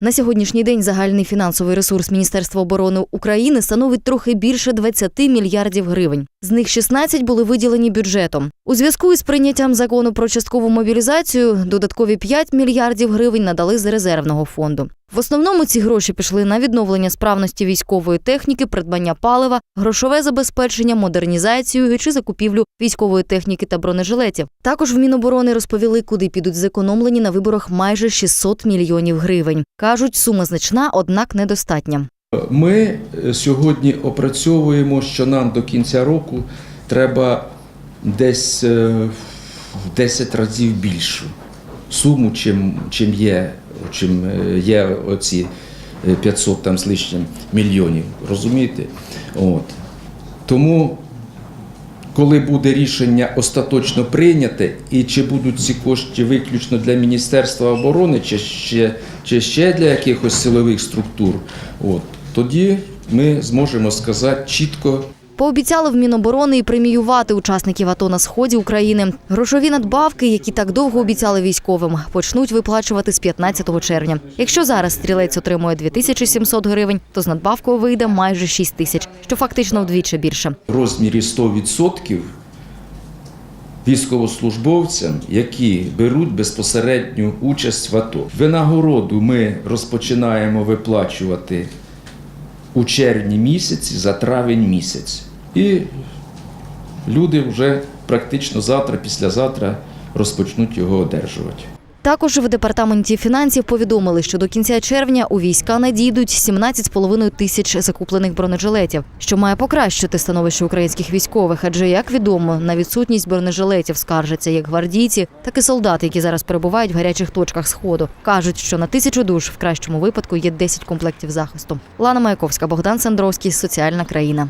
На сьогоднішній день загальний фінансовий ресурс Міністерства оборони України становить трохи більше 20 мільярдів гривень. З них 16 були виділені бюджетом. У зв'язку із прийняттям закону про часткову мобілізацію додаткові 5 мільярдів гривень надали з резервного фонду. В основному ці гроші пішли на відновлення справності військової техніки, придбання палива, грошове забезпечення, модернізацію чи закупівлю військової техніки та бронежилетів. Також в Міноборони розповіли, куди підуть зекономлені на виборах майже 600 мільйонів гривень. Кажуть, сума значна, однак недостатня. Ми е, сьогодні опрацьовуємо, що нам до кінця року треба десь е, в 10 разів більшу суму, чим, чим є, чим е, є оці е, 500 там з лишнім мільйонів. Розумієте? От. Тому коли буде рішення остаточно прийняте, і чи будуть ці кошти виключно для Міністерства оборони, чи ще, чи ще для якихось силових структур, от, тоді ми зможемо сказати чітко. Пообіцяли в Міноборони і преміювати учасників АТО на сході України. Грошові надбавки, які так довго обіцяли військовим, почнуть виплачувати з 15 червня. Якщо зараз стрілець отримує 2700 гривень, то з надбавкою вийде майже 6 тисяч, що фактично вдвічі більше. в розмірі 100% військовослужбовцям, які беруть безпосередню участь в АТО. Винагороду ми розпочинаємо виплачувати у червні місяці за травень місяць. І люди вже практично завтра, післязавтра розпочнуть його одержувати. Також в департаменті фінансів повідомили, що до кінця червня у війська надійдуть 17,5 тисяч закуплених бронежилетів, що має покращити становище українських військових. Адже як відомо, на відсутність бронежилетів скаржаться як гвардійці, так і солдати, які зараз перебувають в гарячих точках сходу. кажуть, що на тисячу душ в кращому випадку є 10 комплектів захисту. Лана Маяковська, Богдан Сандровський, соціальна країна.